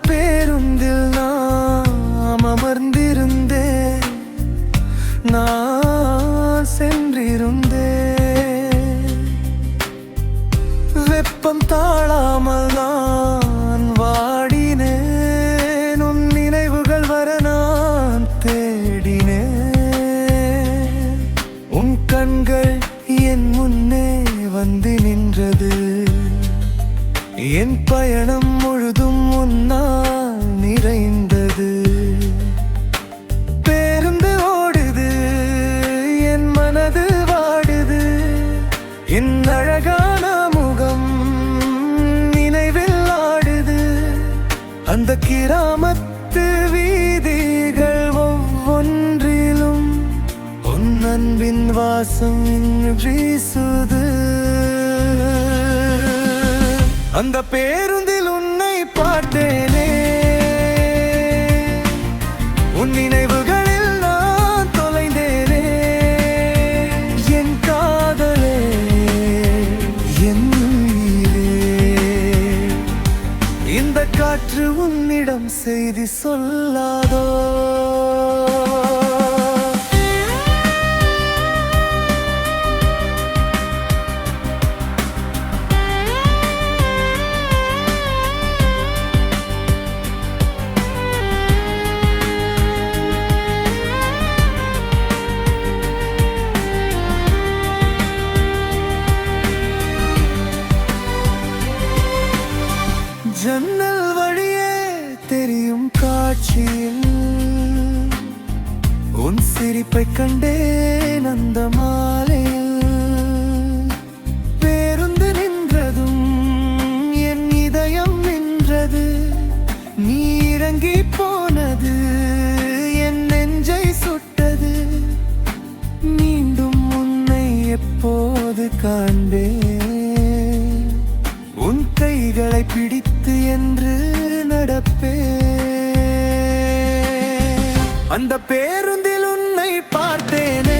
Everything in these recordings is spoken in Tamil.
பேருந்து கிராமத்து வீதிகள் ஒவ்வொன்றிலும் உன் அன்பின் வாசம் வீசுது. அந்த பேருந்தில் உன்னை பார்த்தேனே. உன் நினைவுகள் காற்று உன்னிடம் செய்தி சொல்லாதோ? ஜன்னல் வழியே தெரியும் காட்சியில். உன் சிரிப்பை கண்டேன் அந்த மாலையில். பேருந்து நின்றதும் என் இதயம் நின்றது. நீ இறங்கி போனது என் நெஞ்சை சுட்டது. மீண்டும் உன்னை எப்போது காண்பேன்? உன் கைகளை பிடித்து என்று நடப்பே அந்த பேருந்தில் உன்னை பார்த்தேன்.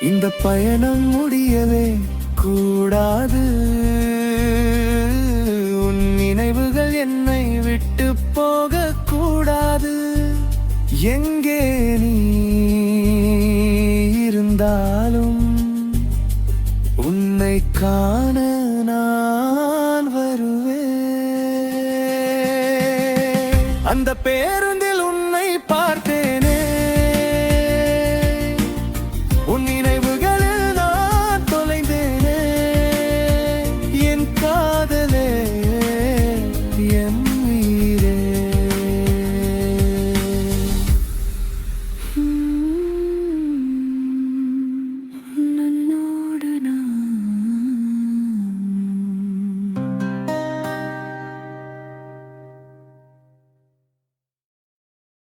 இந்த பயணம் முடியவே கூடாது. உன் நினைவுகள் என்னை விட்டு போக கூடாது. எங்கே நீ இருந்தாலும் உன்னை காண நான் வருவேன். அந்த பேருந்து